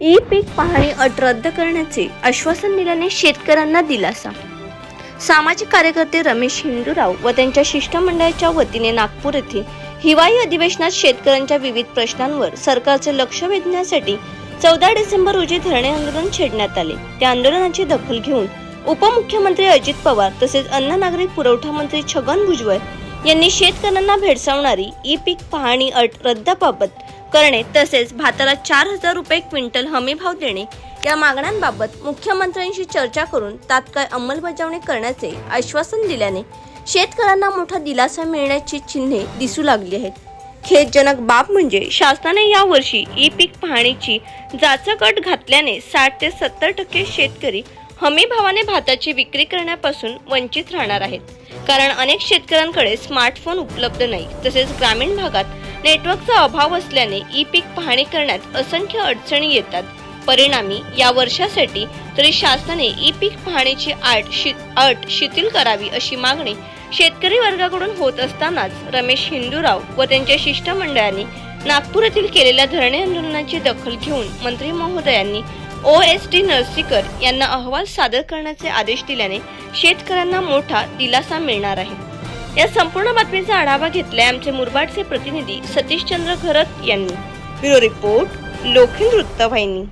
E पीक पाहणी अट रद्द करण्याचे आश्वासन दिल्याने शेतकऱ्यांना दिलासा. सामाजिक कार्यकर्ते रमेश हिंदूराव व त्यांच्या शिष्टमंडळाच्या वतीने नागपूर येथे हिवाळी अधिवेशनात शेतकऱ्यांच्या विविध प्रश्नांवर सरकारचे लक्ष वेधण्यासाठी चौदा डिसेंबर रोजी धरणे आंदोलन छेडण्यात आले. त्या आंदोलनाची दखल घेऊन उपमुख्यमंत्री अजित पवार तसेच अन्न नागरिक पुरवठा मंत्री छगन भुजबळ यांनी शेतकऱ्यांना भेडसावणारी ई पीक पाहणी अट रद्दाबाबत करणे तसेच भाताला चार हजार रुपये क्विंटल हमीभाव देणे या मागण्यांबाबत मुख्यमंत्र्यांशी चर्चा करून तात्काळ अंमलबजावणी करण्याचे आश्वासन दिल्याने शेतकऱ्यांना मोठा दिलासा मिळण्याची चिन्हे दिसू लागली आहेत. खेदजनक बाब म्हणजे शासनाने यावर्षी ई पीक पाहणीची जाचक घातल्याने साठ ते सत्तर टक्के शेतकरी हमी भावाने भाताची विक्री करण्यापासून वंचित राहणार आहेत. कारण अनेक शेतकऱ्यांकडे स्मार्टफोन उपलब्ध नाही. तसेच ग्रामीण भागात नेटवर्कचा अभाव असल्याने ई पीक पाहणी करण्यात असंख्य अडचणी येतात. परिणामी या वर्षासाठी तरी शासनाने ई पीक पाहणीची आट शि अट शिथिल करावी अशी मागणी शेतकरी वर्गाकडून होत असतानाच रमेश हिंदूराव व त्यांच्या शिष्टमंडळाने नागपूर येथील केलेल्या धरणे आंदोलनाची दखल घेऊन मंत्री महोदयांनी ओ एस डी नरसीकर यांना अहवाल सादर करण्याचे आदेश दिल्याने शेतकऱ्यांना मोठा दिलासा मिळणार आहे. या संपूर्ण बातमीचा आढावा घेतलाय आमचे मुरबाडचे प्रतिनिधी सतीशचंद्र घरत यांनी. ब्युरो रिपोर्ट लोखंड वृत्तवाहिनी.